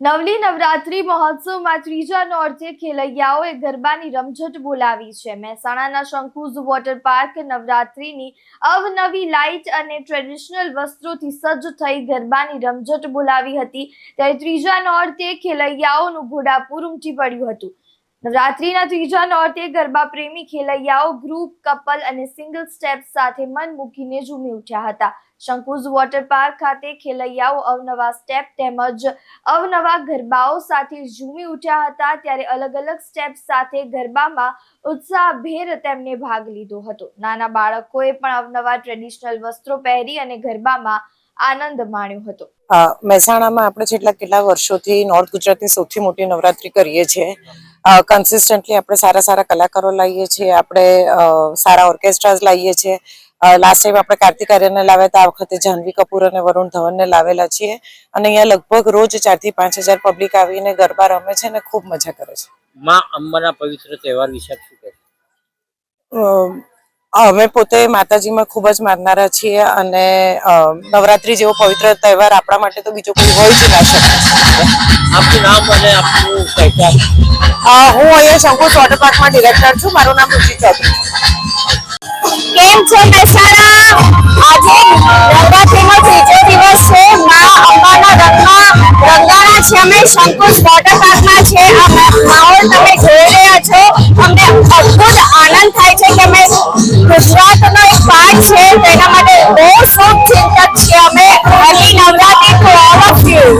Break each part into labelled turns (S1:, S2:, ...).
S1: નવલી નવરાત્રી મહોત્સવમાં ત્રીજા નોર્તે ખેલૈયાઓએ ગરબાની રમઝટ બોલાવી છે. મહેસાણાના શંકુઝ વોટર પાર્ક નવરાત્રીની અવનવી લાઇટ અને ટ્રેડિશનલ વસ્ત્રોથી સજ્જ થઈ ગરબાની રમઝટ બોલાવી હતી. ત્યારે ત્રીજા નોર્તે ખેલૈયાઓનું ઘોડાપુર ઉમટી પડ્યું હતું. નવરાત્રીના ત્રીજા નોરતે ગરબા પ્રેમી ખેલૈયાઓ ગ્રુપ કપલ અને સિંગલ સ્ટેપ સાથે મન મૂકીને ઝૂમી ઉઠ્યા હતા. શંકુઝ વોટર પાર્ક ખાતે ખેલૈયાઓ અવનવા સ્ટેપ તેમજ અવનવા ગરબાઓ સાથે ઝૂમી ઉઠ્યા હતા. ત્યારે અલગ અલગ સ્ટેપ સાથે ગરબામાં ઉત્સાહભેર તેમને ભાગ લીધો હતો. નાના બાળકોએ પણ અવનવા ટ્રેડિશનલ વસ્ત્રો પહેરી અને ગરબામાં આનંદ માણ્યો હતો.
S2: મહેસાણામાં આપણે છેલ્લા કેટલા વર્ષોથી નોર્થ ગુજરાતની સૌથી મોટી નવરાત્રી કરીએ છીએ. કન્સિસ્ટન્ટલી આપણે સારા સારા કલાકારો લાવીએ છીએ આપણે અ, સારા ઓર્કેસ્ટ્રાઝ લાવીએ છીએ. લાસ્ટ ટાઈમ આપણે કાર્તિક આર્યનને લાવ્યા હતા આ વખતે જાહ્નવી કપૂર અને વરુણ ધવનને લાવેલા છીએ. અને અહીંયા લગભગ રોજ ચારથી પાંચ હજાર પબ્લિક આવીને ગરબા રમે છે અને ખૂબ મજા કરે છે.
S3: માં અંબાના પવિત્ર તહેવાર વિશે શું કહેશો?
S2: અ, અમે પોતે માતાજીમાં ખૂબ જ માનનારા છીએ અને નવરાત્રી જેવો પવિત્ર તહેવાર આપણા માટે તો બીજો કોઈ હોય જ ના શકે.
S3: આપનું નામ અને આપનું
S2: હું અહીંયા શંકુ વોટર પાર્કમાં ડિરેક્ટર છું. મારું નામ રુચિ ચૌધરી.
S4: કેમ છો મહેસાણા આજે નવરાત્રીનો ત્રીજો દિવસ છે. મા અંબાના રંગમાં રંગાણા છે. અમે શંકુશ વોટર પાર્કમાં છે. આ માહોલ તમે યુ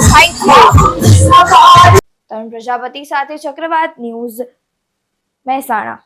S1: તરુણ પ્રજાપતિ સાથે ચક્રવાત ન્યૂઝ મહેસાણા.